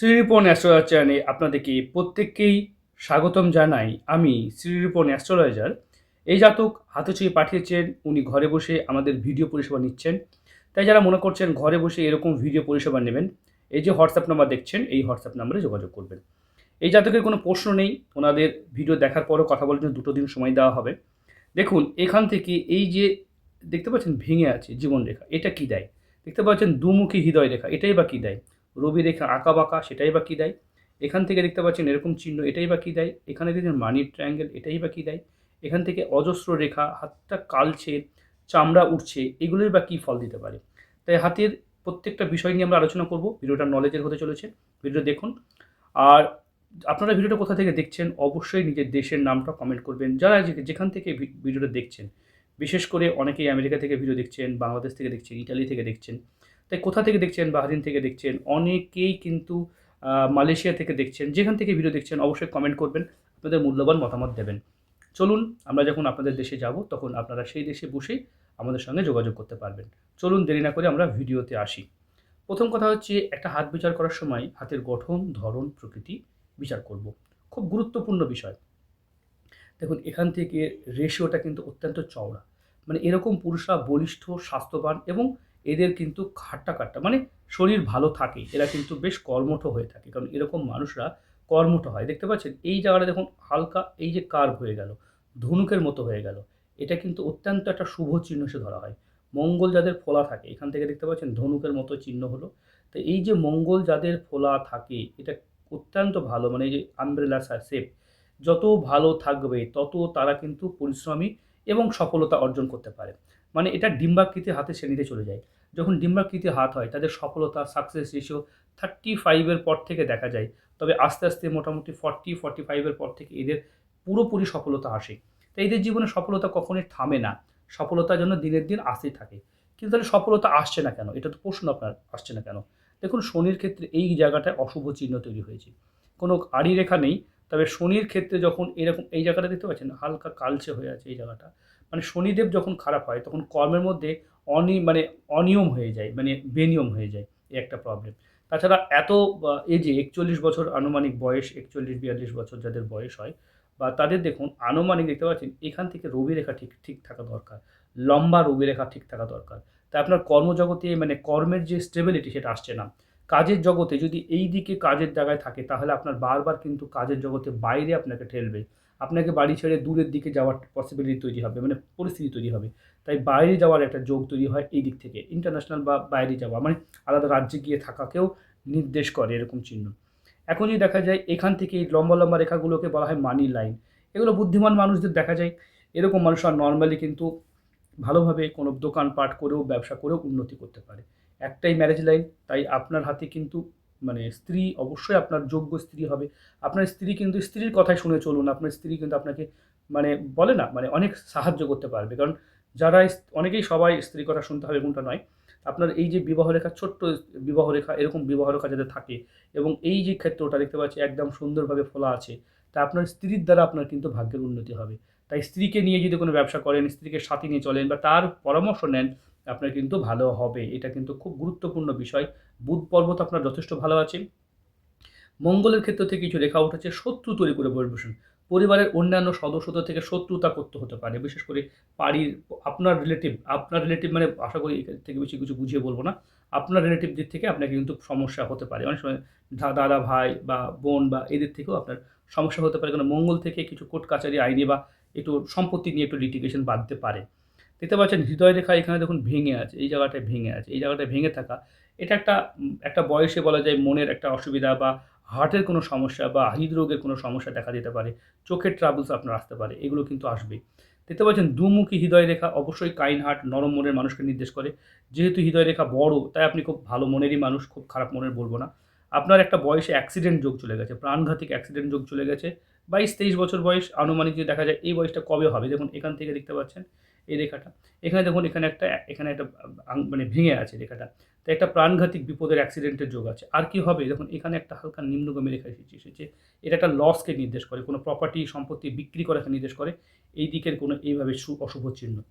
Shri Ripon astrologer চ্যানেলে আপনাদেরকে প্রত্যেককেই স্বাগতম জানাই। আমি শ্রীরিপন অ্যাস্ট্রোলজার। এই জাতক হাতে ছুঁয়ে পাঠিয়েছেন, উনি ঘরে বসে আমাদের ভিডিও পরিষেবা নিচ্ছেন। তাই যারা মনে করছেন ঘরে বসে এরকম ভিডিও পরিষেবা নেবেন, এই যে হোয়াটসঅ্যাপ নাম্বার দেখছেন, এই হোয়াটসঅ্যাপ নাম্বারে যোগাযোগ করবেন। এই জাতকের কোনো প্রশ্ন নেই, ওনাদের ভিডিও দেখার পরও কথা বলার জন্য দুটো দিন সময় দেওয়া হবে। দেখুন, এখান থেকে এই যে দেখতে পাচ্ছেন ভেঙে আছে জীবনরেখা, এটা কি দেয়? দেখতে পাচ্ছেন দুমুখী হৃদয় রেখা এটাই বা কী দেয়? রবি রেখা আঁকা বাঁকা, সেটাই বা কী দেয়? এখান থেকে দেখতে পাচ্ছেন এরকম চিহ্ন, এটাই বা কী দেয়? এখানে দেখছেন মানি ট্রায়াঙ্গেল এটাই বা কী দেয়? এখান থেকে অজস্র রেখা, হাতটা কালছে, চামড়া উঠছে এগুলোই বা কী ফল দিতে পারে? তাই হাতের প্রত্যেকটা বিষয় নিয়ে আমরা আলোচনা করব। ভিডিওটা নলেজের হতে চলেছে। ভিডিও দেখুন। আর আপনারা ভিডিওটা কোথা থেকে দেখছেন, অবশ্যই নিজের দেশের নামটা কমেন্ট করবেন। যারা যেখান থেকে ভিডিওটা দেখছেন, বিশেষ করে অনেকেই আমেরিকা থেকে ভিডিও দেখছেন, বাংলাদেশ থেকে দেখছেন ইটালি থেকে দেখছেন তাই কোথা থেকে দেখছেন বাহরিন থেকে দেখছেন? অনেকেই কিন্তু মালয়েশিয়া থেকে দেখছেন। যেখান থেকে ভিডিও দেখছেন, অবশ্যই কমেন্ট করবেন। আপনাদের মূল্যবান মতামত দেবেন। চলুন, আমরা যখন আপনাদের দেশে যাব, তখন আপনারা সেই দেশে বসেই আমাদের সঙ্গে যোগাযোগ করতে পারবেন। চলুন, দেরি না করে আমরা ভিডিওতে আসি। প্রথম কথা হচ্ছে, একটা হাত বিচার করার সময় হাতের গঠন, ধরন, প্রকৃতি বিচার করব। খুব গুরুত্বপূর্ণ বিষয়। দেখুন, এখান থেকে রেশিওটা কিন্তু অত্যন্ত চওড়া। মানে এরকম পুরুষরা বলিষ্ঠ, স্বাস্থ্যবান এবং এদের কিন্তু খাট্টা কাট্টা মানে শরীর ভালো থাকে, এরা কিন্তু বেশ কর্মঠ হয়ে থাকে। কারণ এরকম মানুষরা কর্মঠ হয়। দেখতে পাচ্ছেন? এই জায়গাটা দেখুন, হালকা এই যে কার্ভ হয়ে গেল, ধনুকের মতো হয়ে গেল। এটা কিন্তু অত্যন্ত একটা শুভ চিহ্ন সে ধরা হয়। মঙ্গল যাদের ফোলা থাকে, এখান থেকে দেখতে পাচ্ছেন ধনুকের মতো চিহ্ন হলো। তো এই যে মঙ্গল যাদের ফোলা থাকে, এটা অত্যন্ত ভালো মানে এই যে আমব্রেলা শেপ যত ভালো থাকবে, তত তারা কিন্তু পরিশ্রমী এবং সফলতা অর্জন করতে পারে। মানে এটা ডিম্বাকৃতি হাতে শ্রেণীতে চলে যায়। যখন ডিম্বাকৃতি হাত হয়, তাদের সফলতা সাকসেস রেশিও থার্টি ফাইভের পর থেকে দেখা যায়। তবে আস্তে আস্তে মোটামুটি ফর্টি ফর্টি ফাইভের পর থেকে এদের পুরোপুরি সফলতা আসে। তাই এদের জীবনে সফলতা কখনোই থামে না। সফলতার জন্য দিনের দিন আসতেই থাকে। কিন্তু তাহলে সফলতা আসছে না কেন? এটা তো প্রশ্ন আপনার, আসছে না কেন? দেখুন, শনির ক্ষেত্রে এই জায়গাটায় অশুভ চিহ্ন তৈরি হয়েছে। কোনো আড়ি রেখা নেই। তবে শনির ক্ষেত্রে যখন এরকম, এই জায়গাটা দেখতে পাচ্ছেন? হালকা কালচে হয়ে আছে এই জায়গাটা। মানে শনিদেব যখন খারাপ হয়, তখন কর্মের মধ্যে অনি মানে অনিয়ম হয়ে যায় মানে বেনিয়ম হয়ে যায় এই একটা প্রবলেম তাছাড়া এত এজে একচল্লিশ বছর আনুমানিক বয়স, একচল্লিশ, বিয়াল্লিশ বছর যাদের বয়স হয়, বা তাদের দেখুন আনুমানিক দেখতে পাচ্ছেন, এখান থেকে রবি রেখা ঠিক ঠিক থাকা দরকার, লম্বা রবি রেখা ঠিক থাকা দরকার। তাই আপনার কর্মজগতে মানে কর্মের যে স্টেবিলিটি সেটা আসছে না। কাজের জগতে যদি এই দিকে কাজের জায়গায় থাকে, তাহলে আপনার বারবার কিন্তু কাজের জগতে বাইরে আপনাকে ঠেলবে। আপনাকে বাড়ি ছেড়ে দূরের দিকে যাওয়ার পসিবিলিটি তৈরি হবে মানে পরিস্থিতি তৈরি হবে। তাই বাইরে যাওয়ার একটা যোগ তৈরি হয় এই দিক থেকে ইন্টারন্যাশনাল বা বাইরে যাওয়া মানে আলাদা রাজ্যে গিয়ে থাকাকেও নির্দেশ করে এরকম চিহ্ন। এখন যদি দেখা যায় এখান থেকে এই লম্বা লম্বা রেখাগুলোকে বলা হয় মানি লাইন এগুলো বুদ্ধিমান মানুষদের দেখা যায়, এরকম মানুষ আর নর্মালি কিন্তু ভালোভাবে কোনো দোকান দোকানপাট করেও ব্যবসা করেও উন্নতি করতে পারে। একটাই ম্যারেজ লাইন তাই আপনার হাতে কিন্তু মানে স্ত্রী অবশ্যই আপনার যোগ্য স্ত্রী হবে। আপনার স্ত্রী কিন্তু স্ত্রীর কথাই শুনে চলুন। আপনার স্ত্রী কিন্তু আপনাকে মানে বলে না মানে অনেক সাহায্য করতে পারবে। কারণ যারা অনেকেই সবাই স্ত্রীর কথা শুনতে হবে এরকমটা নয়। আপনার এই যে বিবাহ রেখা ছোট্ট বিবাহ রেখা এরকম বিবাহ রেখা যাদের থাকে এবং এই যে ক্ষেত্রটা দেখতে পাচ্ছি, একদম সুন্দরভাবে ফোলা আছে, তা আপনার স্ত্রীর দ্বারা আপনার কিন্তু ভাগ্যের উন্নতি হবে। তাই স্ত্রীকে নিয়ে যদি কোনো ব্যবসা করেন, স্ত্রীকে সাথে নিয়ে চলেন বা তার পরামর্শ নেন আপনার কিন্তু ভালো হবে। এটা কিন্তু খুব গুরুত্বপূর্ণ বিষয়। বুধ পর্বত আপনার যথেষ্ট ভালো আছে। মঙ্গলের ক্ষেত্র থেকে কিছু রেখা উঠেছে, শত্রু তৈরি করে বসবেন। পরিবারের অন্যান্য সদস্যদের থেকে শত্রুতা করতে হতে পারে। বিশেষ করে বাড়ির, আপনার রিলেটিভ আপনার রিলেটিভ মানে আশা করি এর থেকে বেশি কিছু বুঝিয়ে বলব না। আপনার রিলেটিভ দিক থেকে আপনাকে কিন্তু সমস্যা হতে পারে। অনেক সময় দাদা ভাই বা বোন বা এদের থেকেও আপনার সমস্যা হতে পারে। কারণ মঙ্গল থেকে কিছু কোর্ট কাছারি আইনি বা একটু সম্পত্তি নিয়ে একটু লিটিগেশন বাঁধতে পারে। দেখতে পাচ্ছেন হৃদয় রেখা এখানে দেখুন ভেঙে আছে, এই জায়গাটায় ভেঙে আছে, এই জায়গাটায় ভেঙে থাকা। এটা একটা একটা বয়সে বলা যায় মনের একটা অসুবিধা বা হার্টের কোনো সমস্যা বা হৃদরোগের কোনো সমস্যা দেখা দিতে পারে, চোখের ট্রাবলস আপনার আসতে পারে, এগুলো কিন্তু আসবে। দেখতে পাচ্ছেন দুমুখী হৃদয় রেখা অবশ্যই কাইন হার্ট নরম মনের মানুষকে নির্দেশ করে। যেহেতু হৃদয় রেখা বড়, তাই আপনি খুব ভালো মনেরই মানুষ, খুব খারাপ মনের বলব না। আপনার একটা বয়সে অ্যাক্সিডেন্ট যোগ চলে গেছে প্রাণঘাতিক অ্যাক্সিডেন্ট যোগ চলে গেছে বাইশ তেইশ বছর বয়স আনুমানিক যদি দেখা যায়, এই বয়সটা কবে হবে? দেখুন, এখান থেকে দেখতে পাচ্ছেন এই রেখাটা। এখানে দেখুন, এখানে একটা এখানে একটা মানে ভেঙে আছে রেখাটা। তো একটা প্রাণঘাতিক বিপদের অ্যাক্সিডেন্টের যোগ আছে। আর কি হবে? দেখুন, এখানে একটা হালকা নিম্নগামী রেখা এসেছে এসেছে। এটা একটা লসকে নির্দেশ করে, কোনো প্রপার্টি সম্পত্তি বিক্রি করাকে নির্দেশ করে। এই দিকের কোনো এইভাবে সু- অশুভ চিহ্ন।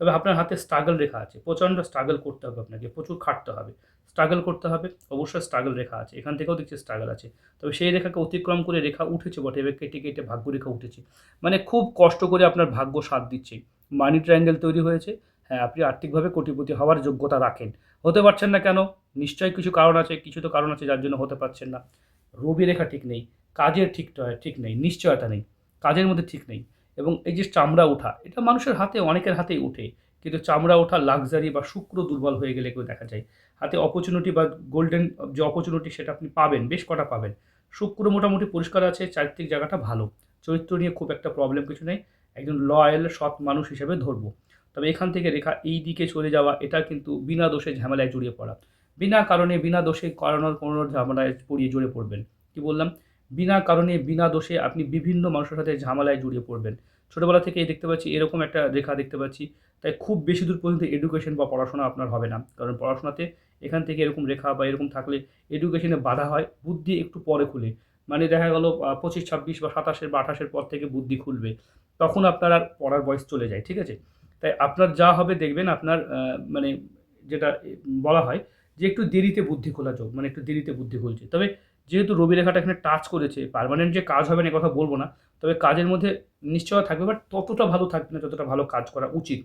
তবে আপনার হাতে স্ট্রাগল রেখা আছে, প্রচণ্ড স্ট্রাগল করতে হবে আপনাকে, প্রচুর খাটতে হবে। স্ট্রাগল করতে হবে, অবশ্যই স্ট্রাগল রেখা আছে, এখান থেকেও দেখছি স্ট্রাগল আছে। তবে সেই রেখাকে অতিক্রম করে রেখা উঠেছে, বটে, এবার কেটে কেটে ভাগ্য রেখা উঠেছে। মানে খুব কষ্ট করে আপনার ভাগ্য সাথ দিচ্ছে। মানি ট্রায়াঙ্গেল তৈরি হয়েছে হ্যাঁ আপনি আর্থিকভাবে কোটিপতি হওয়ার যোগ্যতা রাখেন। হতে পারছেন না কেন? নিশ্চয়ই কিছু কারণ আছে, কিছু তো কারণ আছে যার জন্য হতে পারছেন না। রবি রেখা ঠিক নেই, কাজের ঠিক ঠিক নেই, নিশ্চয়তা নেই, কাজের মধ্যে ঠিক নেই। এবং এই যে চামড়া ওঠা, এটা মানুষের হাতে, অনেকের হাতেই উঠে কিন্তু চামড়া ওঠা লাক্সারি বা শুক্র দুর্বল হয়ে গেলে কেউ দেখা যায়। হাতে অপরচুনিটি বা গোল্ডেন যে অপরচুনিটি সেটা আপনি পাবেন, বেশ কটা পাবেন। শুক্র মোটামুটি পরিষ্কার আছে, চারিত্রিক জায়গাটা ভালো। চরিত্র নিয়ে খুব একটা প্রবলেম কিছু নেই। একজন লয়াল সৎ মানুষ হিসেবে ধরবো। তবে এখান থেকে রেখা এই দিকে চলে যাওয়া, এটা কিন্তু বিনা দোষে ঝামেলায় জড়িয়ে পড়া। বিনা কারণে, বিনা দোষে কারণের কোনো ঝামেলায় পড়িয়ে জড়িয়ে পড়বেন। কি বললাম? বিনা কারণে, বিনা দোষে আপনি বিভিন্ন মানুষের সাথে ঝামেলায় জড়িয়ে পড়বেন। ছোটোবেলা থেকেই দেখতে পাচ্ছি এরকম একটা রেখা দেখতে পাচ্ছি। তাই খুব বেশি দূর পর্যন্ত এডুকেশন বা পড়াশোনা আপনার হবে না। কারণ পড়াশোনাতে এখান থেকে এরকম রেখা বা এরকম থাকলে এডুকেশনে বাধা হয়, বুদ্ধি একটু পরে খুলে। মানে দেখা গেল পঁচিশ, ছাব্বিশ বা সাতাশের বা আঠাশের পর থেকে বুদ্ধি খুলবে। তখন আপনার আর পড়ার বয়স চলে যায়, ঠিক আছে? তাই আপনার যা হবে দেখবেন আপনার মানে যেটা বলা হয় যে একটু দেরিতে বুদ্ধি খোলা যোগ মানে একটু দেরিতে বুদ্ধি খুলছে। তবে যেহেতু রবি রেখাটা এখানে টাচ করেছে পারমানেন্ট যে কাজ হবে না কথা বলব না, তবে কাজের মধ্যে নিশ্চয় থাকবে বাট ততটা ভালো থাকবে না, যতটা ভালো কাজ করা উচিত।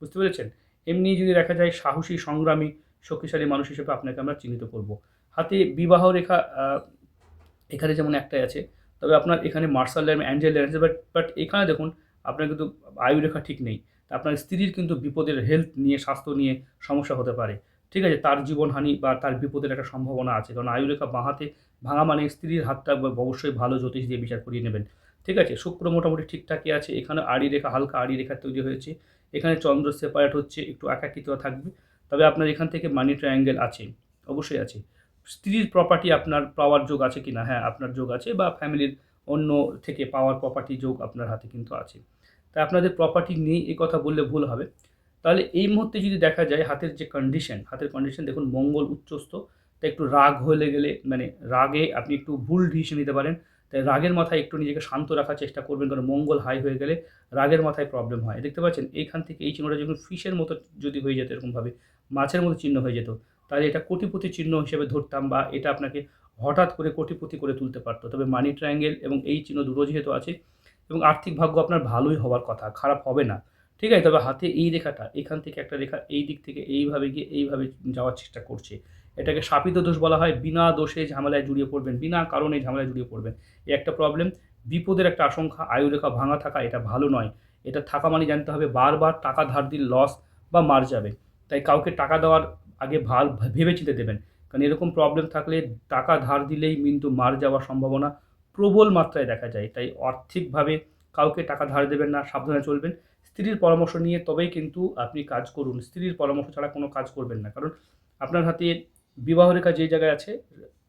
বুঝতে পেরেছেন? এমনি যদি দেখা যায় সাহসী, সংগ্রামী, শক্তিশালী মানুষ হিসেবে আপনাকে আমরা চিহ্নিত করব। হাতে বিবাহ রেখা এখানে যেমন একটাই আছে, তবে আপনার এখানে মার্শাল ল্যান্ড অ্যাঞ্জেল ল্যান্ড আছে বাট বাট এখানে দেখুন, আপনার কিন্তু আয়ু রেখা ঠিক নেই। আপনার স্ত্রীর কিন্তু বিপদের হেলথ নিয়ে, স্বাস্থ্য নিয়ে সমস্যা হতে পারে। ঠিক আছে, তার জীবনহানি বা তার বিপদের একটা সম্ভাবনা আছে। কারণ আয়ুরেখা বাঁহাতে ভাঙা মানে স্ত্রীর হাতটা অবশ্যই ভালো জ্যোতিষ দিয়ে বিচার করিয়ে নেবেন। ঠিক আছে, শুক্র মোটামুটি ঠিকঠাকই আছে। এখানে আড়ি রেখা হালকা আড়ি রেখা তৈরি হয়েছে। এখানে চন্দ্র সেপারেট হচ্ছে, একটু একাকিত থাকবে। তবে আপনার এখান থেকে মানি ট্রায়াঙ্গেল আছে, অবশ্যই আছে। স্ত্রীর প্রপার্টি আপনার পাওয়ার যোগ আছে কি না হ্যাঁ আপনার যোগ আছে বা ফ্যামিলির অন্য থেকে পাওয়ার প্রপার্টি যোগ আপনার হাতে কিন্তু আছে। তাই আপনাদের প্রপার্টি নেই এই কথা বললে ভুল হবে। তাহলে এই মুহূর্তে যদি দেখা যায় হাতের যে কন্ডিশন হাতের কন্ডিশন দেখুন মঙ্গল উচ্চস্থ, তাই একটু রাগ হলে গেলে মানে রাগে আপনি একটু ভুল ডিসিশন নিতে পারেন, তাই রাগের মাথায় একটু নিজেকে শান্ত রাখার চেষ্টা করবেন, কারণ মঙ্গল হাই হয়ে গেলে রাগের মাথায় প্রবলেম হয়। দেখতে পাচ্ছেন, এইখান থেকে এই চিহ্নটা যখন ফিশের মতো যদি হয়ে যেত এরকমভাবে, মাছের মতো চিহ্ন হয়ে যেত, তাহলে এটা কোটিপতি চিহ্ন হিসেবে ধরতাম বা এটা আপনাকে হঠাৎ করে কোটিপতি করে তুলতে পারতো। তবে মানি ট্রায়াঙ্গেল এবং এই চিহ্ন দুটো যেহেতু আছে, এবং আর্থিক ভাগ্য আপনার ভালোই হওয়ার কথা, খারাপ হবে না। ঠিক আছে? তবে হাতে এই রেখাটা, এখান থেকে একটা রেখা এই দিক থেকে এইভাবে গিয়ে এইভাবে যাওয়ার চেষ্টা করছে। এটাকে শাপিত দোষ বলা হয়, বিনা দোষে ঝামেলায় জড়িয়ে পড়বেন, বিনা কারণে ঝামেলায় জড়িয়ে পড়বেন। এই একটা প্রবলেম বিপদের একটা আশঙ্কা আয়ুরেখা ভাঙা থাকা এটা ভালো নয়। এটা থাকা মানে জানতে হবে বারবার টাকা ধার দিল লস বা মার যাবে। তাই কাউকে টাকা দেওয়ার আগে ভালো ভেবে চিন্তে দেবেন। কারণ এরকম প্রবলেম থাকলে টাকা ধার দিলেই কিন্তু মার যাওয়ার সম্ভাবনা প্রবল মাত্রায় দেখা যায়। তাই আর্থিকভাবে কাউকে টাকা ধার দেবেন না, সাবধানে চলবেন। স্ত্রীর পরামর্শ নিয়ে তবেই কিন্তু আপনি কাজ করুন। স্ত্রীর পরামর্শ ছাড়া কোনো কাজ করবেন না। কারণ আপনার হাতে বিবাহ রেখা যে জায়গায় আছে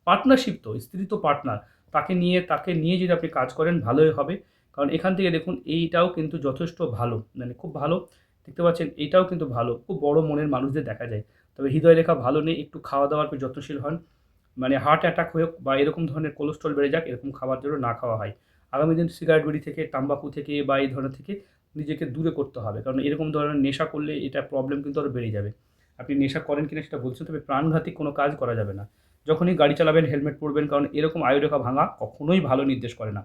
পার্টনারশিপ তো, স্ত্রী তো পার্টনার তাকে নিয়ে তাকে নিয়ে যদি আপনি কাজ করেন, ভালোই হবে। কারণ এখান থেকে দেখুন, এইটাও কিন্তু যথেষ্ট ভালো। মানে খুব ভালো, দেখতে পাচ্ছেন এইটাও কিন্তু ভালো। খুব বড় মনের মানুষদের দেখা যায়। তবে হৃদয় রেখা ভালো নেই, একটু খাওয়া দাওয়ার একটু যত্নশীল হন। মানে হার্ট অ্যাটাক হোক বা এরকম ধরনের কোলেস্ট্রল বেড়ে যাক, এরকম খাবার জন্য না খাওয়া হয়। আগামী দিন সিগারেট বিড়ি থেকে, তাম্বাকু থেকে বা এই ধরনের থেকে নিজেকে দূরে করতে হবে। কারণ এরকম ধরনের নেশা করলে এটা প্রবলেম কিন্তু আরও বেড়ে যাবে। আপনি নেশা করেন কিনা সেটা বলছেন, তবে প্রাণঘাতী কোনো কাজ করা যাবে না। যখনই গাড়ি চালাবেন হেলমেট পরবেন, কারণ এরকম আয়ুরেখা ভাঙা কখনোই ভালো নির্দেশ করে না।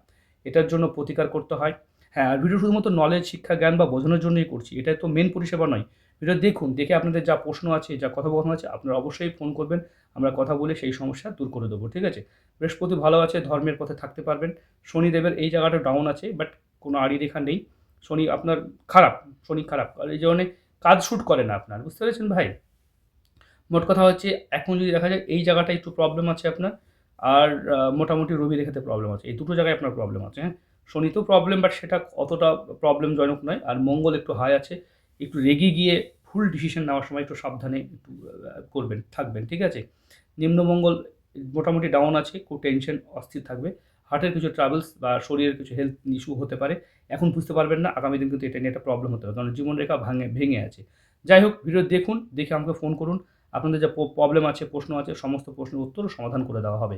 এটার জন্য প্রতিকার করতে হয়। হ্যাঁ ভিডিও শুধুমাত্র নলেজ শিক্ষা, জ্ঞান বা বোঝানোর জন্যই করছি। এটা তো মেন পরিষেবা নয়। ভিডিও দেখুন, দেখে আপনাদের যা প্রশ্ন আছে, যা কথোপকথন আছে, আপনারা অবশ্যই ফোন করবেন। আমরা কথা বলে সেই সমস্যা দূর করে দেবো, ঠিক আছে? বৃহস্পতি ভালো আছে, ধর্মের পথে থাকতে পারবেন। শনিদেবের এই জায়গাটা ডাউন আছে বাট কোনো আড়ি রেখা নেই। শনি আপনার খারাপ, শনি খারাপ। এই জন্য কাজ শ্যুট করে না আপনার, বুঝতে পেরেছেন ভাই? মোট কথা হচ্ছে, এখন যদি দেখা যায়, এই জায়গাটা একটু প্রবলেম আছে আপনার, আর মোটামুটি রবি রেখাতে প্রবলেম আছে। এই দুটো জায়গায় আপনার প্রবলেম আছে হ্যাঁ? শনিতেও প্রবলেম বাট সেটা অতটা প্রবলেমজনক নয়। আর মঙ্গল একটু হাই আছে, একটু রেগে গিয়ে ফুল ডিসিশন নেওয়ার সময় একটু সাবধানে একটু করবেন, থাকবেন, ঠিক আছে? নিম্নমঙ্গল মোটামুটি ডাউন আছে, খুব টেনশন অস্থির থাকবে। হার্টের কিছু ট্রাভেলস বা শরীরের কিছু হেলথ ইস্যু হতে পারে, এখন বুঝতে পারবেন না, আগামী দিন কিন্তু এটা নিয়ে একটা প্রবলেম হতে পারে, কারণ জীবনরেখা ভাঙে, ভেঙে আছে। যাই হোক ভিডিও দেখুন, দেখে আমাকে ফোন করুন, আপনাদের যা প্রবলেম আছে, প্রশ্ন আছে, সমস্ত প্রশ্নের উত্তর সমাধান করে দেওয়া হবে।